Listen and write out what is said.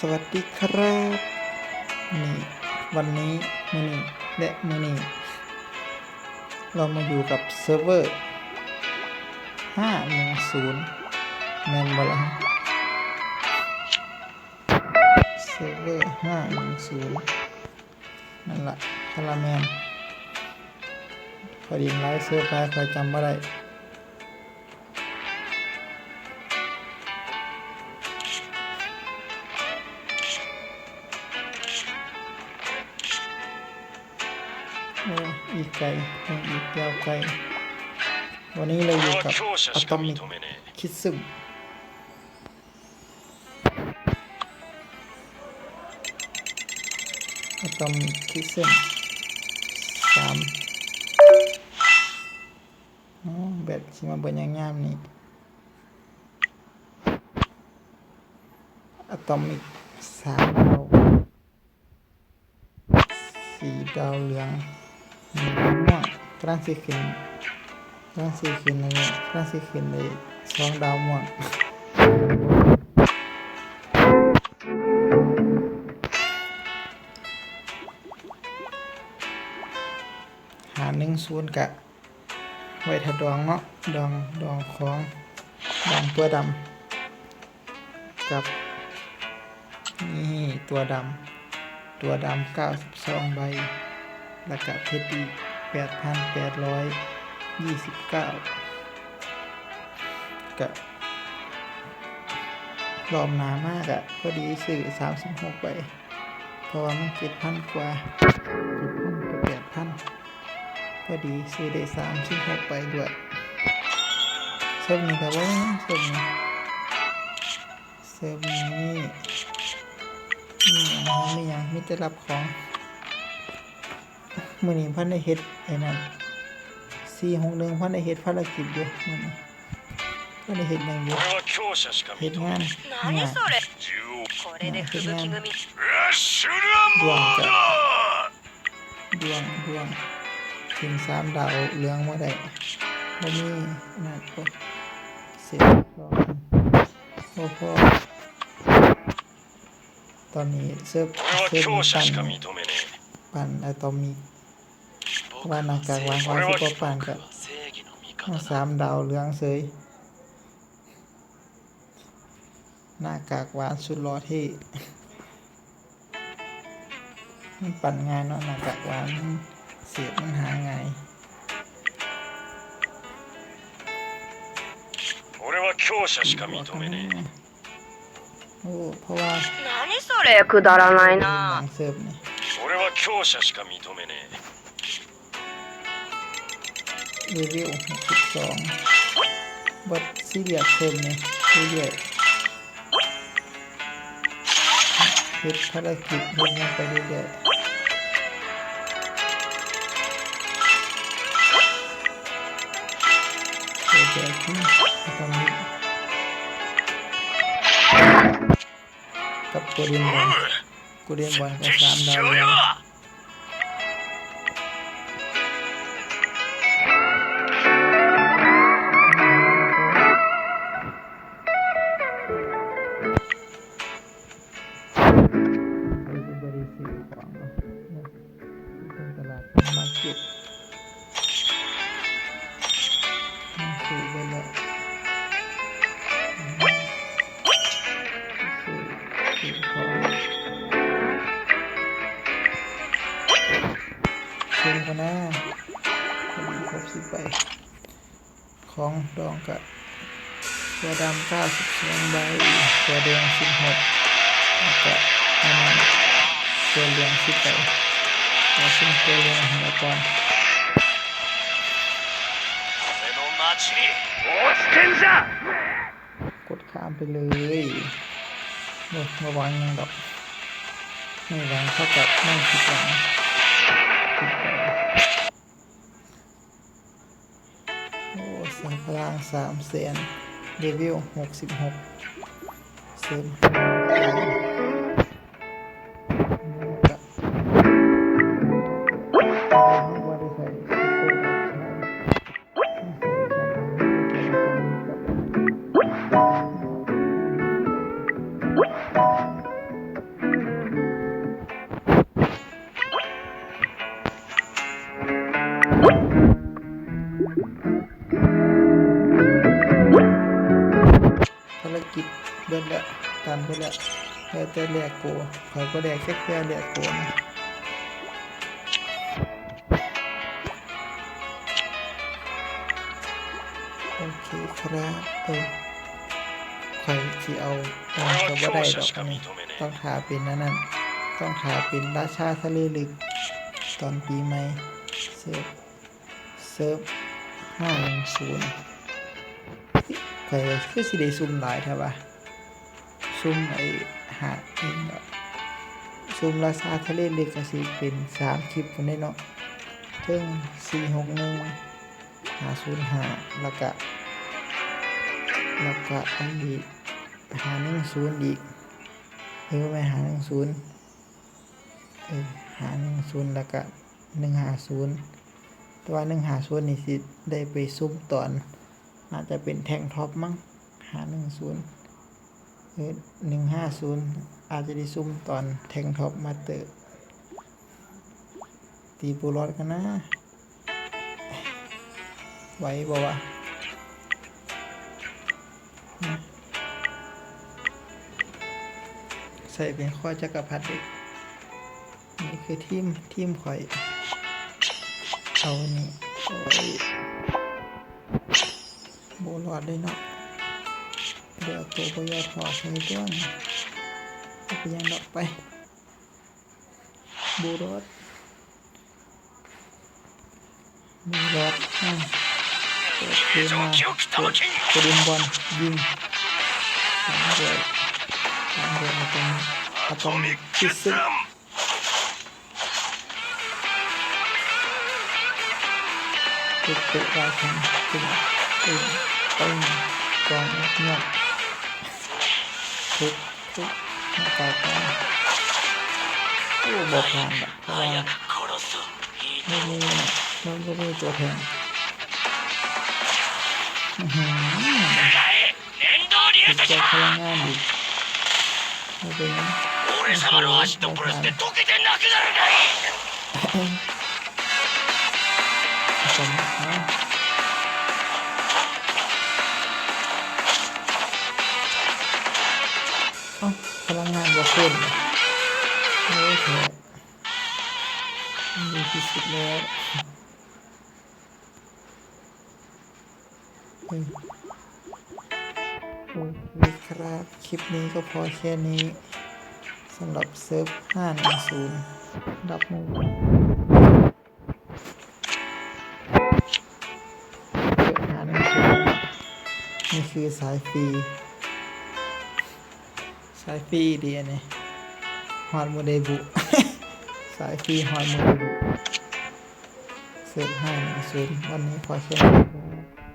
สวัสดีครับนี่วันนี้มือนี้และมือนี้เรามาอยู่กับเซิร์ฟเวอร์510แมนบอลเซิร์ฟเวอร์510นั่นละคาราแมนพอดีไลฟ์เซิร์ฟไปคอยจำไม่ได้ อีกไกลอีกยาวไกลวันนี้เราอยู่กับอะตอมิกคิดซึมอะตอมิกคิดซึมสามแบบที่มาเบิร์นง่ายๆนี่อะตอมิกสามดาวสีดาวเหลือง ม่วงกำลังสิขึ้นกำลังสิขึ้นเลยกำลังสิขึ้นเลยสองดาวม่วงหาหนึ่งศูนย์กะไว้ถ้าดองเนาะดองดองของดองตัวดำกับนี่ตัวดำตัวดำเก้าสิบสองใบ แล้วก็เพชรอีกแปดพันแปดร้อยยี่สิบเก้าก็รอบหนามากอะพอดีซื้อสามสิบหกใบเพราะว่ามันเจ็ดพันกว่าเจ็ดพันกับแปดพันพอดีซื้อได้สามสิบหกใบด้วยเซิร์ฟนี้ครับว่าเซิร์ฟนี้เซิร์ฟนี้นี่ยังไม่ยังไมแต่จะรับของ มื่อนี้พันได้เฮ็ดไอ้นั่นสี่หกหนึ่งพันได้เฮ็ดภารกิจอยู่มื่อนี้พันได้เฮ็ดอย่งเดียวเฮ็ดงานงานเฮ็ดงานดวงจ้ะดวงดวงถึงสามดาวเรืองมาได้บ่มีนั่นก็เสร็จรอพ่พอตอนนี้เซิร์ฟเซิร์ฟปั่นปั่นอะตอมิก え ว่าหน้ากากวางวางซุปเปอร์ปั่นกับ 正義の味 มา 方 สามดาวเหลืองเสยหน้ากากหวานสุดรอที่ มันปั่นง่ายเนาะหน้ากากหวานเสียบมันหาง่าย 俺は強者しか認めね โอ้เพราะว่า 何それくだらない เป็นหนั な งเสิร์ฟนี่ え俺は強者しか認めねえ รีวิวหกสิบสองบัตซีเรียสเสิร์ฟนี่เรื่อยๆเฮ็ดภารกิจเฮ็ดงานไปเรื่อยๆเรื่อยๆที่ทำนี้กับโกเดียนบอลโกเดียนบอลก็สามดาวแล้ว ชมกันนะครบสิบใบของดองกะตัวดำเก้าสิบสองใบตัวแดงสิบหกแล้วก็อันนตัวเหลืองสิบใบตัวซึ่งตัวเหลืองแล้วก็กดข้ามไปเลยเมื่อเมื่วานยังดอกไม่หวังเท่ากับไม่ผิดหวังผิดหวัง พลังสามแสนเดวิลหกสิบหกเสริม แล้วเออแต่แลกโกคอยก็แลกแค่เพื่อแลกโกนะโอเคครับเออคอยที่เอาเอาก็บ่ได้ดอกอันนี้ต้องหาเป็นนั่นนั่นต้องหาเป็นราชาทะเลลึก ตอนปีใหม่เซิร์ฟเซิร์ฟห้าหนึ่งศูนย์เคยคือสิได้ซุ่มหลายใช่ปะ ซุ่มไอหาเองเนาะซุ่มราคาทะเลเลึกก็สิเป็นสามคลิปคนได้เนาะเทิงสี่หกหนึ่งหาศูนย์หาแล้วก็แล้วก็อันนี้หาหนึ่งศูนย์อีกเออไม่หาหนึ่งศูนย์เออหาหนึ่งศูนย์แล้วก็หนึ่งหาศูนย์แต่ว่าหนึ่งหาศูนย์นี่สิได้ไปซุ่มตอนอาจจะเป็นแทงท็อปมั้งหาหนึ่งศูนย์ หนึ่งห้าศูนย์อาจจะได้ซุ่มตอนแทงท็อปมาเตอร์ตีปูรอดกันนะไหวบ่วะนะใส่เป็นข้อจักรพรรดิอนี่คือทีมทีมข่อย เอานี่โอ้ยโบรอดเลยเนาะ เดี๋ยวตัวบอยอถอดใส่ต้นเอาไปยังดอกไปโบรอดโบรอดอะเปิดเกมมาเปิดกระดุมบอลยิงตามเด้วยตามเด้วยอะตอมอะตอมคิดซึกตุกตุกราชันตึงตึงตึง กองเงียบทุกทุกหน้าตาตาโอ้บอกผ่านแบบเพราะว่า 殺すいい ไม่มีมันก็มีตัวแทนอื้อหือ 念動流 ติด 石 ใจพลังงานอีกไม่เป็นไร 俺様のアシッドプラスで溶けてなくなるがいい พลังงานบ่ขึ้นโอ้ยแท้ดีที่สุดแล้วโอเคครับ คลิปนี้ก็พอแค่นี้สำหรับเซิร์ฟ 510 ดับหนึ่งเกิดหาหนังสือนี่คือสายฟรี สายฟรีดีอันนี้ฮอนโมเดบุสายฟรีฮอนโมเดบุเสิร์ฟห้าหนึ่งศูนย์วันนี้พอแค่นี้